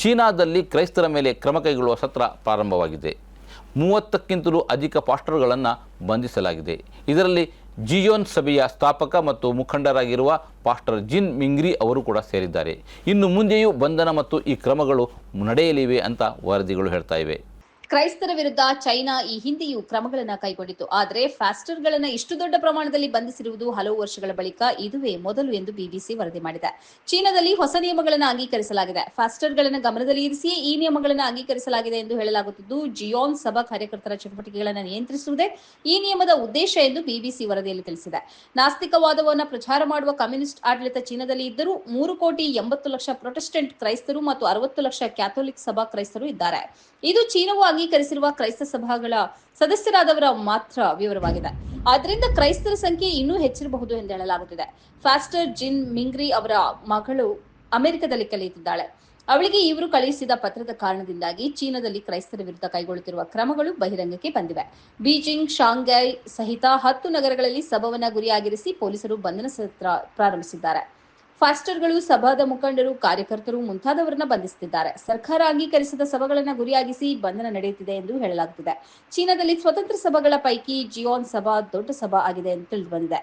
ಚೀನಾದಲ್ಲಿ ಕ್ರೈಸ್ತರ ಮೇಲೆ ಕ್ರಮ ಕೈಗೊಳ್ಳುವ ಸತ್ರ ಪ್ರಾರಂಭವಾಗಿದೆ. ಮೂವತ್ತಕ್ಕಿಂತಲೂ ಅಧಿಕ ಪಾಸ್ಟರ್ಗಳನ್ನು ಬಂಧಿಸಲಾಗಿದೆ. ಇದರಲ್ಲಿ ಜಿಯೋನ್ ಸಭೆಯ ಸ್ಥಾಪಕ ಮತ್ತು ಮುಖಂಡರಾಗಿರುವ ಪಾಸ್ಟರ್ ಜಿನ್ ಮಿಂಗ್ರಿ ಅವರು ಕೂಡ ಸೇರಿದ್ದಾರೆ. ಇನ್ನು ಮುಂದೆಯೂ ಬಂಧನ ಮತ್ತು ಈ ಕ್ರಮಗಳು ನಡೆಯಲಿವೆ ಅಂತ ವರದಿಗಳು ಹೇಳ್ತಾ ಇವೆ. ಕ್ರೈಸ್ತರ ವಿರುದ್ಧ ಚೈನಾ ಈ ಹಿಂದೆಯೂ ಕ್ರಮಗಳನ್ನು ಕೈಗೊಂಡಿತ್ತು. ಆದರೆ ಫ್ಯಾಸ್ಟರ್ಗಳನ್ನು ಇಷ್ಟು ದೊಡ್ಡ ಪ್ರಮಾಣದಲ್ಲಿ ಬಂಧಿಸಿರುವುದು ಹಲವು ವರ್ಷಗಳ ಬಳಿಕ ಇದುವೇ ಮೊದಲು ಎಂದು ಬಿಬಿಸಿ ವರದಿ ಮಾಡಿದೆ. ಚೀನಾದಲ್ಲಿ ಹೊಸ ನಿಯಮಗಳನ್ನು ಅಂಗೀಕರಿಸಲಾಗಿದೆ. ಫ್ಯಾಸ್ಟರ್ಗಳನ್ನು ಗಮನದಲ್ಲಿ ಇರಿಸಿ ಈ ನಿಯಮಗಳನ್ನು ಅಂಗೀಕರಿಸಲಾಗಿದೆ ಎಂದು ಹೇಳಲಾಗುತ್ತಿದ್ದು, ಜಿಯೋನ್ ಸಭಾ ಕಾರ್ಯಕರ್ತರ ಚಟುವಟಿಕೆಗಳನ್ನು ನಿಯಂತ್ರಿಸುವುದೇ ಈ ನಿಯಮದ ಉದ್ದೇಶ ಎಂದು ಬಿಬಿಸಿ ವರದಿಯಲ್ಲಿ ತಿಳಿಸಿದೆ. ನಾಸ್ತಿಕವಾದವನ್ನು ಪ್ರಚಾರ ಮಾಡುವ ಕಮ್ಯುನಿಸ್ಟ್ ಆಡಳಿತ ಚೀನಾದಲ್ಲಿ ಇದ್ದರೂ ಮೂರು ಕೋಟಿ ಎಂಬತ್ತು ಲಕ್ಷ ಪ್ರೊಟೆಸ್ಟೆಂಟ್ ಕ್ರೈಸ್ತರು ಮತ್ತು ಅರವತ್ತು ಲಕ್ಷ ಕ್ಯಾಥೋಲಿಕ್ ಸಭಾ ಕ್ರೈಸ್ತರು ಇದ್ದಾರೆ. ಇದು ಚೀನಾವು ಅಂಗೀಕರಿಸಿರುವ ಕ್ರೈಸ್ತ ಸಭಾಗಳ ಸದಸ್ಯರಾದವರ ಮಾತ್ರ ವಿವರವಾಗಿದೆ. ಆದ್ದರಿಂದ ಕ್ರೈಸ್ತರ ಸಂಖ್ಯೆ ಇನ್ನೂ ಹೆಚ್ಚಿರಬಹುದು ಎಂದು ಹೇಳಲಾಗುತ್ತಿದೆ. ಫಾಸ್ಟರ್ ಜಿನ್ ಮಿಂಗ್ರಿ ಅವರ ಮಗಳು ಅಮೆರಿಕದಲ್ಲಿ ಕಲಿಯುತ್ತಿದ್ದಾಳೆ. ಅವಳಿಗೆ ಇವರು ಕಳುಹಿಸಿದ ಪತ್ರದ ಕಾರಣದಿಂದಾಗಿ ಚೀನಾದಲ್ಲಿ ಕ್ರೈಸ್ತರ ವಿರುದ್ಧ ಕೈಗೊಳ್ಳುತ್ತಿರುವ ಕ್ರಮಗಳು ಬಹಿರಂಗಕ್ಕೆ ಬಂದಿವೆ. ಬೀಜಿಂಗ್, ಶಾಂಘೈ ಸಹಿತ ಹತ್ತು ನಗರಗಳಲ್ಲಿ ಸಭವನ್ನ ಗುರಿಯಾಗಿರಿಸಿ ಪೊಲೀಸರು ಬಂಧನ ಸತ್ರ ಪ್ರಾರಂಭಿಸಿದ್ದಾರೆ. ಫಾಸ್ಟರ್ಗಳು, ಸಭಾದ ಮುಖಂಡರು, ಕಾರ್ಯಕರ್ತರು ಮುಂತಾದವರನ್ನ ಬಂಧಿಸುತ್ತಿದ್ದಾರೆ. ಸರ್ಕಾರ ಅಂಗೀಕರಿಸಿದ ಸಭೆಗಳನ್ನ ಗುರಿಯಾಗಿಸಿ ಬಂಧನ ನಡೆಯುತ್ತಿದೆ ಎಂದು ಹೇಳಲಾಗುತ್ತಿದೆ ಚೀನಾದಲ್ಲಿ ಸ್ವತಂತ್ರ ಸಭೆಗಳ ಪೈಕಿ ಜಿಯೋನ್ ಸಭಾ ದೊಡ್ಡ ಸಭಾ ಆಗಿದೆ ಎಂದು ತಿಳಿದು ಬಂದಿದೆ.